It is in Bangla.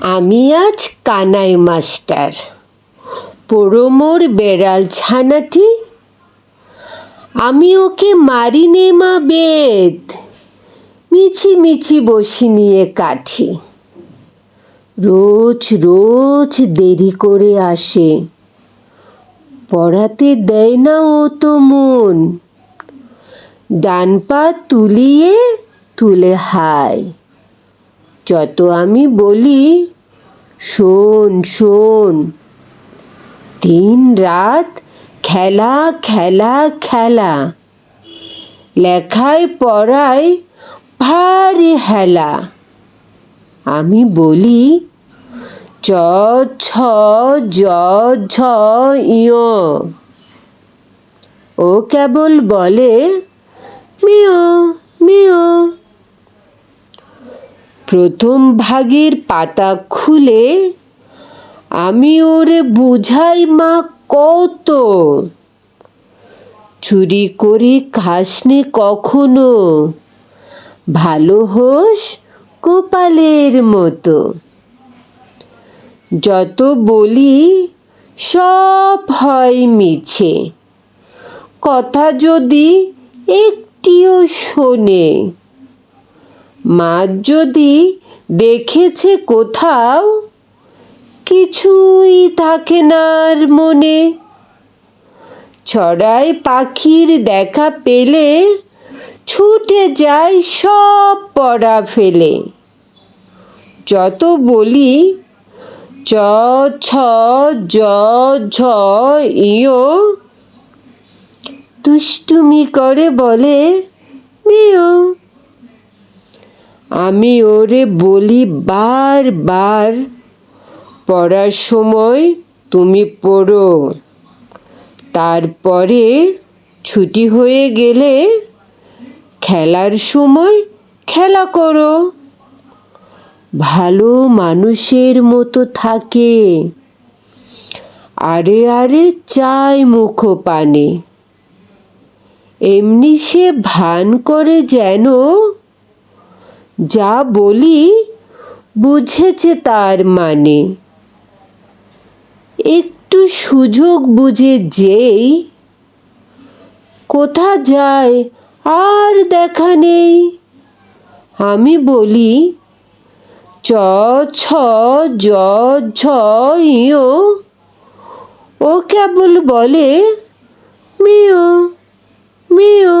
আমি আজ কানাই মাস্টার। পোড়োমোর বেড়াল ছানাটি, আমি ওকে মারি নে মা বেদ। মিছি মিছি বসি নিয়ে কাঠি। রোজ রোজ দেরি করে আসে। পড়াতে দেয় না ও তো মন। ডান পা তুলিয়ে তুলে হায়। যত আমি বলি, শোন শোন। দিন রাত খেলা খেলা খেলা। লেখায়, পড়ায় ভারী হেলা। আমি বলি, চ, ছ জ ঝ ইয় ও কেবল বলে মিও মিও প্রথম ভাগের পাতা খুলে আমি ওরে বুঝাই মা কত? চুরি করে খাসনে কখনো? ভালো হোস গোপালের মতো। যত বলি সব হয় মিছে। কথা যদি একটিও শোনে মা যদি দেখেছে কোথাও কিছুই থাকে না আর মনে ছড়ায় পাখির দেখা পেলে ছুটে যায় সব পড়া ফেলে যত বলি চ ছ জ ঝ ইয় দুষ্টুমি করে বলে মিও আমি ওরে বলি বারবার পড়ার সময় তুমি পড়ো। তারপরে ছুটি হয়ে গেলে খেলার সময় খেলা করো। ভালো মানুষের মতো থাকে। আরে আরে চাই মুখ পানে। এমনি সে ভান করে যেন যা বলি বুঝেছে তার মানে। একটু সুযোগ বুঝে যেই কোথা যায় আর দেখা নেই। আমি বলি, চ, ছ, জ, ঝ ইয় ও কেবল বলে, মিও মিও।